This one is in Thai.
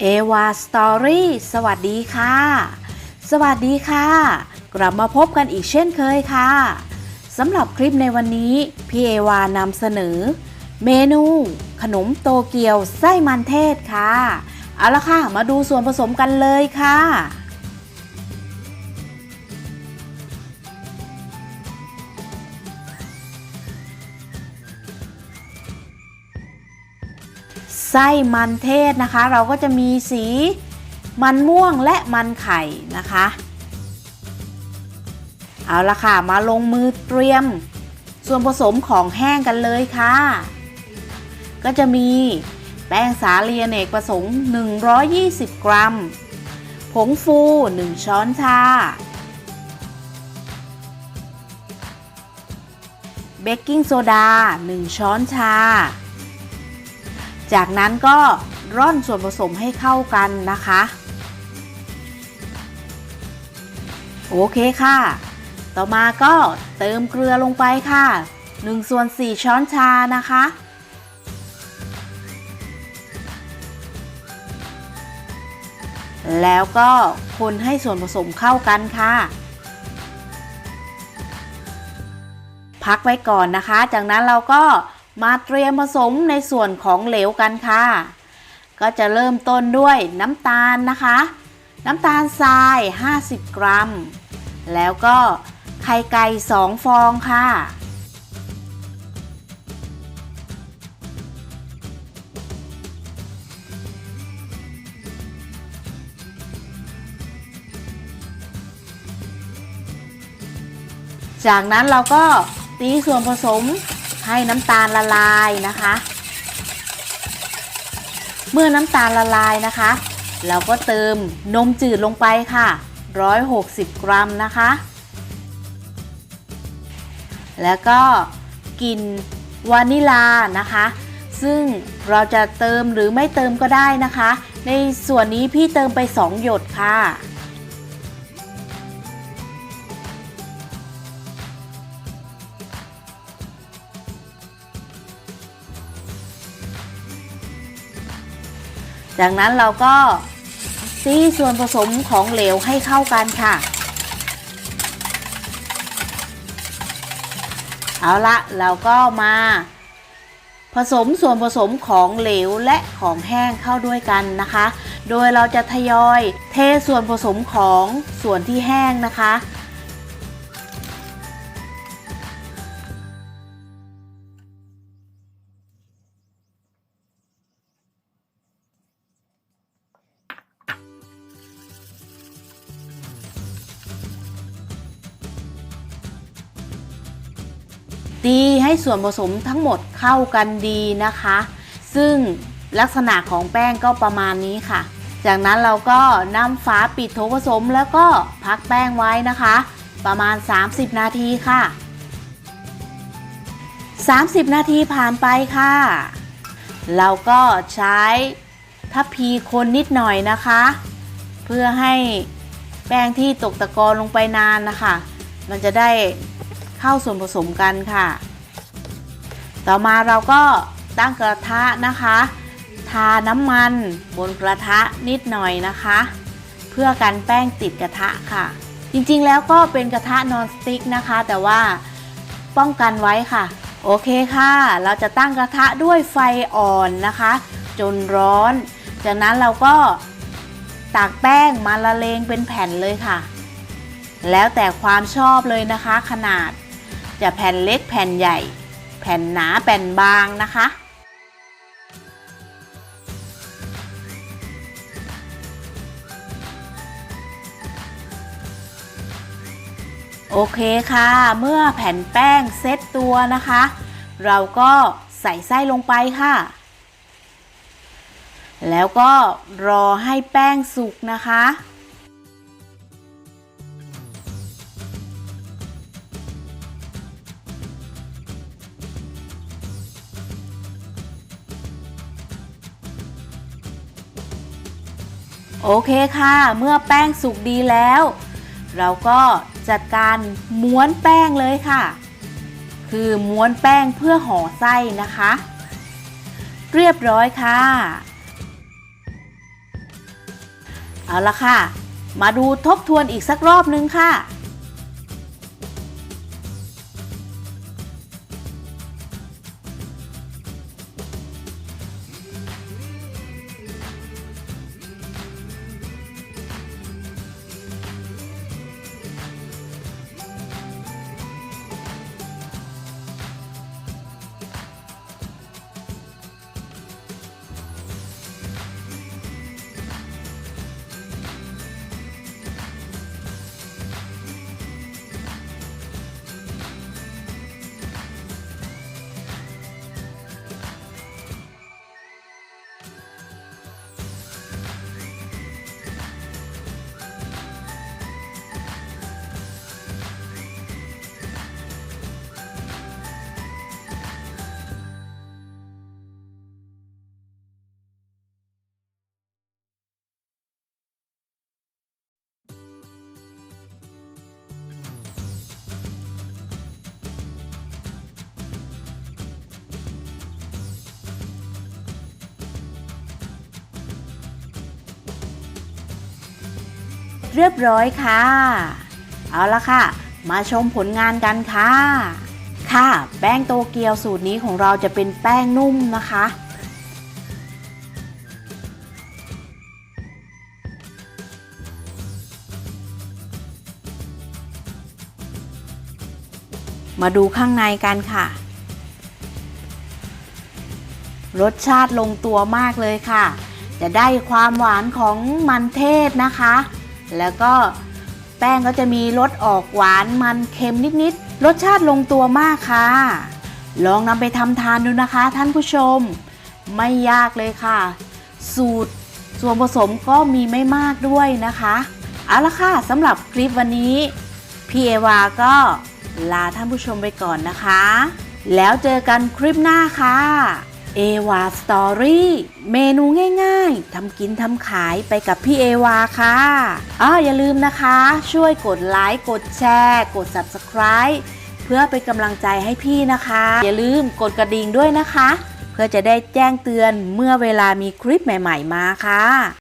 เอวาสตอรี่สวัสดีค่ะ สวัสดีค่ะ กลับมาพบกันอีกเช่นเคยค่ะสำหรับคลิปในวันนี้ พี่เอวานำเสนอ เมนู ขนมโตเกียวไส้มันเทศค่ะ เอาละค่ะ มาดูส่วนผสมกันเลยค่ะ ไส้มันเทศนะคะ เราก็จะมีสีมันม่วงและมันไข่นะคะ เอาละค่ะ มาลงมือเตรียมส่วนผสมของแห้งกันเลยค่ะ ก็จะมีแป้งสาลีอเนกประสงค์ 120 กรัม ผงฟู 1 ช้อนชา เบกกิ้งโซดา 1 ช้อนชา จากนั้นก็ร่อนส่วนผสมให้เข้ากันนะคะ โอเคค่ะ ต่อมาก็เติมเกลือลงไปค่ะ1ส่วน4ช้อนชานะคะ แล้วก็คนให้ส่วนผสมเข้ากันค่ะ พักไว้ก่อนนะคะ จากนั้นเราก็ มาเตรียมผสมในส่วนของเหลวกันค่ะ ก็จะเริ่มต้นด้วยน้ำตาลนะคะ น้ำตาลทราย 50 กรัม แล้วก็ไข่ไก่ 2 ฟองค่ะจากนั้นเราก็ตีส่วนผสม ให้น้ำตาลละลายนะคะ เมื่อน้ำตาลละลายนะคะ เราก็เติมนมจืดลงไปค่ะ 160 กรัมนะคะ แล้วก็กลิ่นวานิลานะคะ ซึ่งเราจะเติมหรือไม่เติมก็ได้นะคะ ในส่วนนี้พี่เติมไป 2 หยดค่ะ จากนั้นเราก็ตีส่วนผสมของเหลวให้เข้ากันค่ะ เอาละเราก็มา ผสมส่วนผสมของเหลวและของแห้งเข้าด้วยกันนะคะ โดยเราจะทยอยเทส่วนผสมของส่วนที่แห้งนะคะ ตีให้ส่วนผสมทั้งหมดเข้ากันดีนะคะ ซึ่งลักษณะของแป้งก็ประมาณนี้ค่ะ จากนั้นเราก็นำฝาปิดโถผสมแล้วก็พักแป้งไว้นะคะ ประมาณ 30 นาทีค่ะ 30 นาทีผ่านไปค่ะ เราก็ใช้ทัพพีคนนิดหน่อยนะคะ เพื่อให้แป้งที่ตกตะกอนลงไปนานนะคะ มันจะได้ เข้าส่วนผสมกันค่ะ ต่อมาเราก็ตั้งกระทะนะคะ ทาน้ำมันบนกระทะนิดหน่อยนะคะ เพื่อกันแป้งติดกระทะค่ะ จริงๆแล้วก็เป็นกระทะนอนสติ๊กนะคะ แต่ว่าป้องกันไว้ค่ะ โอเคค่ะ เราจะตั้งกระทะด้วยไฟอ่อนนะคะ จนร้อน จากนั้นเราก็ตักแป้งมาละเลงเป็นแผ่นเลยค่ะ แล้วแต่ความชอบเลยนะคะขนาด จะแผ่นเล็กแผ่นใหญ่ แผ่นหนาแผ่นบางนะคะ โอเคค่ะ เมื่อแผ่นแป้งเซตตัวนะคะ เราก็ใส่ไส้ลงไปค่ะ แล้วก็รอให้แป้งสุกนะคะ โอเคค่ะ เมื่อแป้งสุกดีแล้ว เราก็จัดการม้วนแป้งเลยค่ะ คือม้วนแป้งเพื่อห่อไส้นะคะ เรียบร้อยค่ะ เอาละค่ะ มาดูทบทวนอีกสักรอบนึงค่ะ เรียบร้อยค่ะ เอาละค่ะ มาชมผลงานกันค่ะ ค่ะ แป้งโตเกียวสูตรนี้ของเราจะเป็นแป้งนุ่มนะคะมาดูข้างในกันค่ะ รสชาติลงตัวมากเลยค่ะ จะได้ความหวานของมันเทศนะคะ แล้วก็แป้งก็จะมีรสออกหวานมันเค็มนิดๆ รสชาติลงตัวมากค่ะ ลองนำไปทำทานดูนะคะท่านผู้ชม ไม่ยากเลยค่ะ สูตรส่วนผสมก็มีไม่มากด้วยนะคะเอาละค่ะสำหรับคลิปวันนี้พี่เอวาก็ลาท่านผู้ชมไปก่อนนะคะ แล้วเจอกันคลิปหน้าค่ะ เอวาสตอรี่เมนูง่ายๆทำกินทำขายไปกับพี่เอวาค่ะอ้ออย่าลืมนะคะ ช่วยกดไลค์กดแชร์ กด Subscribe เพื่อเป็นกำลังใจให้พี่นะคะ อย่าลืมกดกระดิ่งด้วยนะคะ เพื่อจะได้แจ้งเตือนเมื่อเวลามีคลิปใหม่ ๆ มาค่ะ